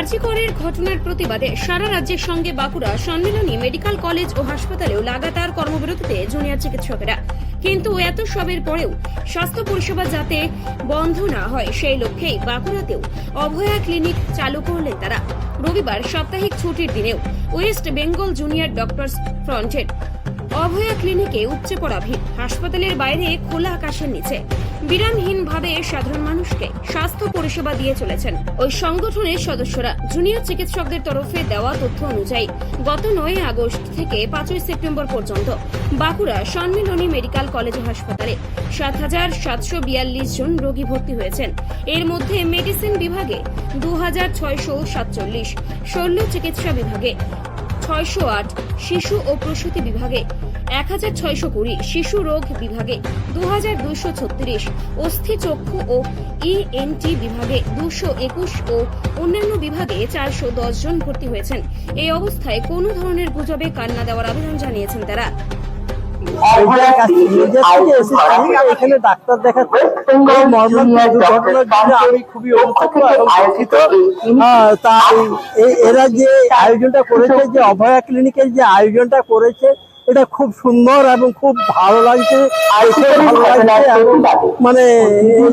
আরজিকরের ঘটনার প্রতিবাদে সারা রাজ্যের সঙ্গে বাঁকুড়া সম্মেলনী মেডিকেল কলেজ ও হাসপাতালেও লাগাতার কর্মবিরতিতে জুনিয়র চিকিৎসকেরা। কিন্তু এত সবের পরেও স্বাস্থ্য পরিষেবা যাতে বন্ধ না হয়, সেই লক্ষ্যেই বাঁকুড়াতেও অভয়া ক্লিনিক চালু করলেন তারা। রবিবার সাপ্তাহিক ছুটির দিনেও ওয়েস্ট বেঙ্গল জুনিয়র ডক্টরস ফ্রন্টের অভয়া ক্লিনিকে উপচে পড়া ভিড়। হাসপাতালের বাইরে খোলা আকাশের নিচে। বিরামহীনভাবে সাধারণ মানুষকে স্বাস্থ্য পরিষেবা দিয়ে চলেছেন। ওই সংগঠনের সদস্যরা জুনিয়র চিকিৎসকদের তরফে দেওয়া তথ্য অনুযায়ী, গত নয় আগস্ট থেকে পাঁচই সেপ্টেম্বর পর্যন্ত বাঁকুড়া সম্মিলনী মেডিকেল কলেজ হাসপাতালে সাত হাজার সাতশো বিয়াল্লিশ জন রোগী ভর্তি হয়েছেন। এর মধ্যে মেডিসিন বিভাগে দু হাজার ছয়শো সাতচল্লিশ, শল্য চিকিৎসা বিভাগে ছয়শো আট শিশু ও প্রসূতি বিভাগে, এক হাজার ছয়শো কুড়ি শিশু রোগ বিভাগে দু হাজার দুশো ছত্রিশ অস্থি চক্ষু ও ইএনটি বিভাগে দুশো একুশ ও অন্যান্য বিভাগে চারশো দশ জন ভর্তি হয়েছেন। এই অবস্থায় কোনো ধরনের গুজবে কান্না দেওয়ার আবেদন জানিয়েছেন তারা। এখানে ডাক্তার খুবই এই- এরা যে আয়োজনটা করেছে যে অভয়া ক্লিনিকের যে আয়োজনটা করেছে এটা খুব সুন্দর এবং খুব ভালো লাগছে। মানে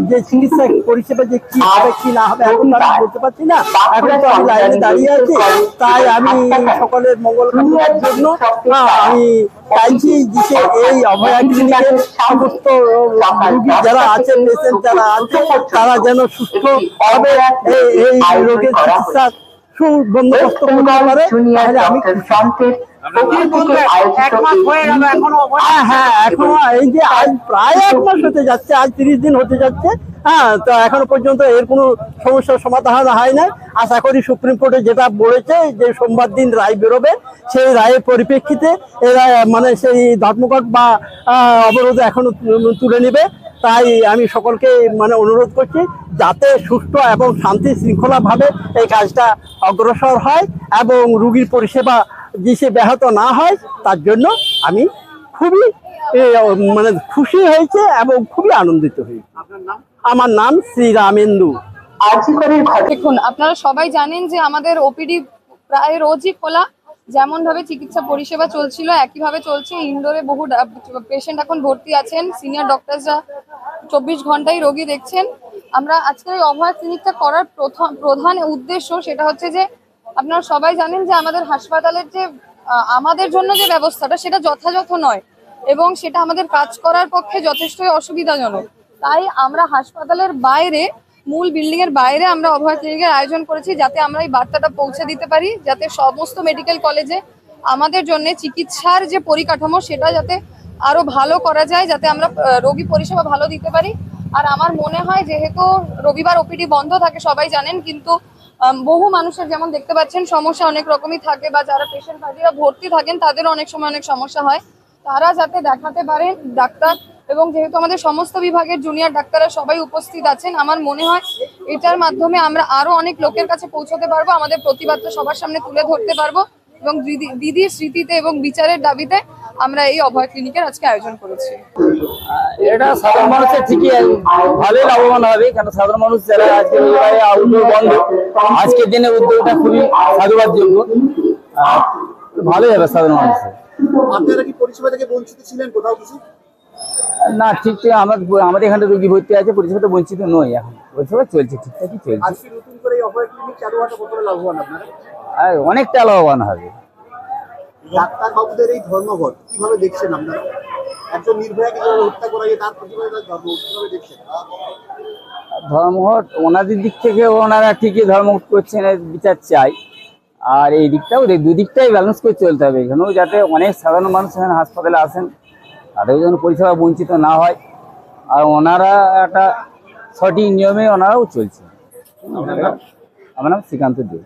যে চিকিৎসা পরিষেবা যে কি হবে, কি না হবে, এখন আমি বলতে পারছি না। এখন তো আমি লাইনে দাঁড়িয়ে আছি। তাই আমি সকলের মঙ্গল কামনার জন্য আমি চাইছি যে এই অভয়া সমস্ত যারা আছে পেশেন্ট যারা আছে, তারা যেন সুস্থ এই- এই রোগের চিকিৎসা সুবন্দোবস্ত করতে পারে তাহলে আমি হ্যাঁ হ্যাঁ এখনও এই যে আজ প্রায় এক মাস হতে যাচ্ছে আজ তিরিশ দিন হতে যাচ্ছে হ্যাঁ তো এখনও পর্যন্ত এর কোনো সমস্যার সমাধান হয় না আশা করি সুপ্রিম কোর্টে যেটা বলেছে যে সোমবার দিন রায় বেরোবে সেই রায়ের পরিপ্রেক্ষিতে এরা মানে সেই ধর্মঘট বা অবরোধ এখনও তুলে নেবে। তাই আমি সকলকে মানে অনুরোধ করছি যাতে সুস্থ এবং শান্তি শৃঙ্খলাভাবে এই কাজটা অগ্রসর হয় এবং রুগীর পরিষেবা দিশে ব্যাহত না হয় তার জন্য আমি খুবই মানে খুশি হয়েছে এবং খুবই আনন্দিত হয়েছে। আমার নাম শ্রী রামেন্দু। দেখুন আপনারা সবাই জানেন যে আমাদের ওপিডি প্রায় রোজই খোলা। যেমন ভাবে চিকিৎসা পরিষেবা চলছিল একইভাবে চলছে। ইনডোরে বহু পেশেন্ট এখন ভর্তি আছেন। সিনিয়র ডক্টরসরা চব্বিশ ঘন্টাই রোগী দেখছেন। আমরা আজকের এই অভয় ক্লিনিকটা করার প্রথম প্রধান উদ্দেশ্য সেটা হচ্ছে যে, আপনারা সবাই জানেন যে আমাদের হাসপাতালের যে আমাদের জন্য যে ব্যবস্থাটা সেটা যথাযথ নয় এবং সেটা আমাদের কাজ করার পক্ষে যথেষ্টই অসুবিধাজনক। তাই আমরা হাসপাতালের বাইরে, মূল বিল্ডিং এর বাইরে আমরা অভয় ক্লিনিকের আয়োজন করেছি যাতে আমরা এই বার্তাটা পৌঁছে দিতে পারি, যাতে সমস্ত মেডিকেল কলেজে আমাদের জন্য চিকিৎসার যে পরিকাঠামো সেটা যাতে আরও ভালো করা যায়, যাতে আমরা রোগী পরিষেবা ভালো দিতে পারি। আর আমার মনে হয় যেহেতু রবিবার ওপিডি বন্ধ থাকে, সবাই জানেন, কিন্তু বহু মানুষের যেমন দেখতে পাচ্ছেন, সমস্যা অনেক রকমই থাকে বা যারা পেশেন্ট পার্টিরা ভর্তি থাকেন তাদেরও অনেক সময় অনেক সমস্যা হয়। তারা যাতে দেখাতে পারেন ডাক্তার এবং যেহেতু আমাদের সমস্ত বিভাগের জুনিয়র ডাক্তাররা সবাই উপস্থিত আছেন, আমার মনে হয় এটার মাধ্যমে আমরা আরও অনেক লোকের কাছে পৌঁছতে পারব, আমাদের প্রতিবাদটা সবার সামনে তুলে ধরতে পারব এবং দিদি- দিদির স্মৃতিতে এবং বিচারের দাবিতে আমরা এই অভয় ক্লিনিকের আজকে আয়োজন করেছি। এটা সাধারণ মানুষের ঠিকই ভালোই লাভবান হবে কেন সাধারণ মানুষ যারা আজকে আউটডোর বন্ধ আজকের দিনে উদ্যোগটা খুবই সাধুবাদযোগ্য। আর ভালোই হবে সাধারণ মানুষের। আপনারা কি পরিষেবা থেকে বঞ্চিত ছিলেন কোথাও কিছু? না ঠিক ঠিক আমাদের আমাদের এখানে রোগী ভর্তি আছে পরিষেবা তো বঞ্চিত নই এখন। পরিষেবা চলছে ঠিকঠাকই চলছে। অনেকটা লাভবান হবে। ডাক্তার বাবুদের এই ধর্মঘট। কীভাবে দেখছেন আপনারা? একজন নির্ভয়াকে যেভাবে হত্যা করা তার প্রতিবাদে কীভাবে দেখছেন? ধর্মঘট ওনাদের দিক থেকে ওনারা ঠিকই ধর্মঘট করছেন বিচার চাই। আর এই দিকটাও দুদিকটাই ব্যালেন্স করে চলতে হবে এখানেও যাতে অনেক সাধারণ মানুষ এখানে হাসপাতালে আসেন তাদের যেন পরিষেবা বঞ্চিত না হয়। আর ওনারা একটা সঠিক নিয়মে ওনারাও চলছে আমার নাম শ্রীকান্ত দেব